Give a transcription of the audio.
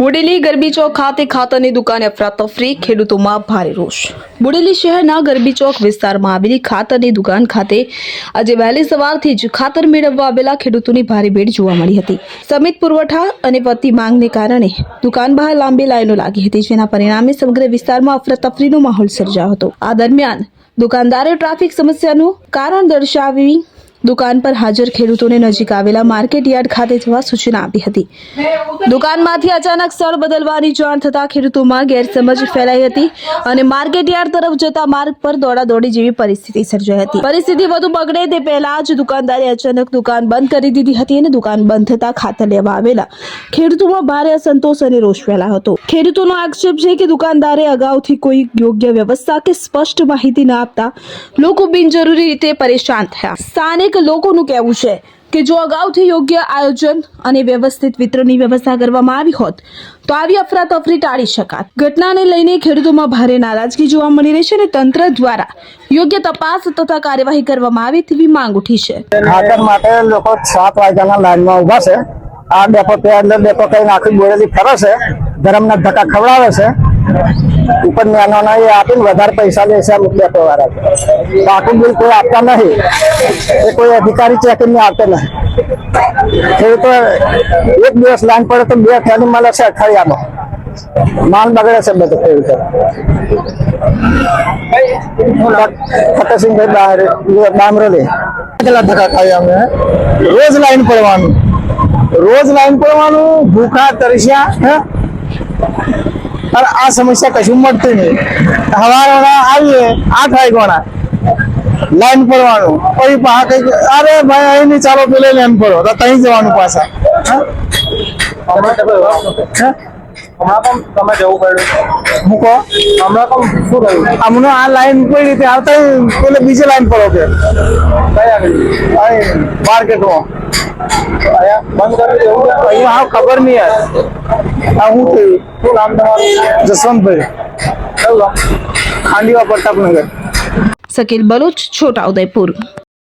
બોડેલી ગરબી ચોક ખાતે ખાતરની દુકાને અફરાતફરી, ખેડૂતોમાં ભારે રોષ. બોડેલી શહેરના ગરબી ચોક વિસ્તારમાં આવેલી ખાતરની દુકાન ખાતે આજે વહેલી સવારથી જ ખાતર મેળવવા આવેલા ખેડૂતોની ભારે ભીડ જોવા મળી હતી. સમિત પુરવઠા અને વધતી માંગને કારણે દુકાન બહાર લાંબી લાઈનો લાગી હતી, જેના પરિણામે સમગ્ર વિસ્તારમાં અફરાતફરીનો માહોલ સર્જાયો હતો. આ દરમિયાન દુકાનદારે ટ્રાફિક સમસ્યાનું કારણ દર્શાવી દુકાન પર હાજર ખેડૂતોને નજીક આવેલા માર્કેટ યાર્ડ ખાતે જવા સૂચના આપી હતી. દુકાનમાંથી અચાનક સ્થળ બદલવાની જાણ થતાં ખેડૂતોમાં ગેરસમજ ફેલાઈ હતી અને માર્કેટ યાર્ડ તરફ જતા માર્ગ પર દોડાદોડી જેવી પરિસ્થિતિ સર્જાઈ હતી. પરિસ્થિતિ વધુ બગડે તે પહેલા જ દુકાનદારે અચાનક દુકાન બંધ કરી દીધી હતી અને દુકાન બંધ થતા ખાતર લેવા આવેલા ખેડૂતોમાં ભારે અસંતોષ અને રોષ ફેલાયો હતો. ખેડૂતોનો આક્ષેપ છે કે દુકાનદારે અગાઉથી કોઈ યોગ્ય વ્યવસ્થા કે સ્પષ્ટ માહિતી ન આપતા લોકો બિનજરૂરી રીતે પરેશાન થયા. સ્થાનિક લોકોનું કહેવું છે કે જો અગાઉથી યોગ્ય આયોજન અને વ્યવસ્થિત વિતરણની વ્યવસ્થા કરવામાં આવી હોત, તો આવી અફરાતફરી ટાળી શકાત. ઘટનાને લઈને ખેડૂતોમાં ભારે નારાજગી જોવા મળી રહી છે અને તંત્ર દ્વારા યોગ્ય તપાસ તથા કાર્યવાહી કરવામાં આવે તેવી માંગ ઉઠી છે. ખાતર માટે લોકો સાત વાગ્યાના લાઈનમાં ઊભા છે. આ ડેપો તે અંદર ડેપો કઈ નાખી બોરેલી ફરે છે. ગરમના ધક્કા ખવડાવે છે. ઉપર નાના એ આપીને વધારે પૈસા લેશે અમુક ડેપો વાળા બાકી બિલ કોઈ આપતા નહીં. એ કોઈ અધિકારી ચેકિંગ ને આપતા નહીં. ખેડૂતો એક દિવસ લાઈન પડે તો બે થેલી મળે છે અઠવાડિયામાં માલ બગડે છે બધું ખેડૂતો ફતેસિંહભાઈ બહાર બામરોલી. કેટલા ધક્કા ખાઈ અમે? રોજ લાઈન પડવાનું. રોજ લાઈન પડવાનું, ભૂખા, તરસ્યા અને આ સમસ્યા કશું મળતી નહીં. હવારે આવીએ આઠ વાગ્યાના. લાઈન પડવાનું પછી પાછા કઈ અરે ભાઈ અહીં નહીં ચાલો પેલે લાઈન પડો તો ત્યાં જવાનું પાછા? હમણાં પણ પણ આ લાઈન પડી તે આવતા પેલે બીજી લાઈન પડો કે. માર્કેટમાં. બંધ કરી દેવું? ખબર નહીં યાર. આ હું થયું શું નામ તમારું જસવંતભાઈ ખાંડીવા પ્રતાપનગર. શકીલ બલુચ છોટાઉદેપુર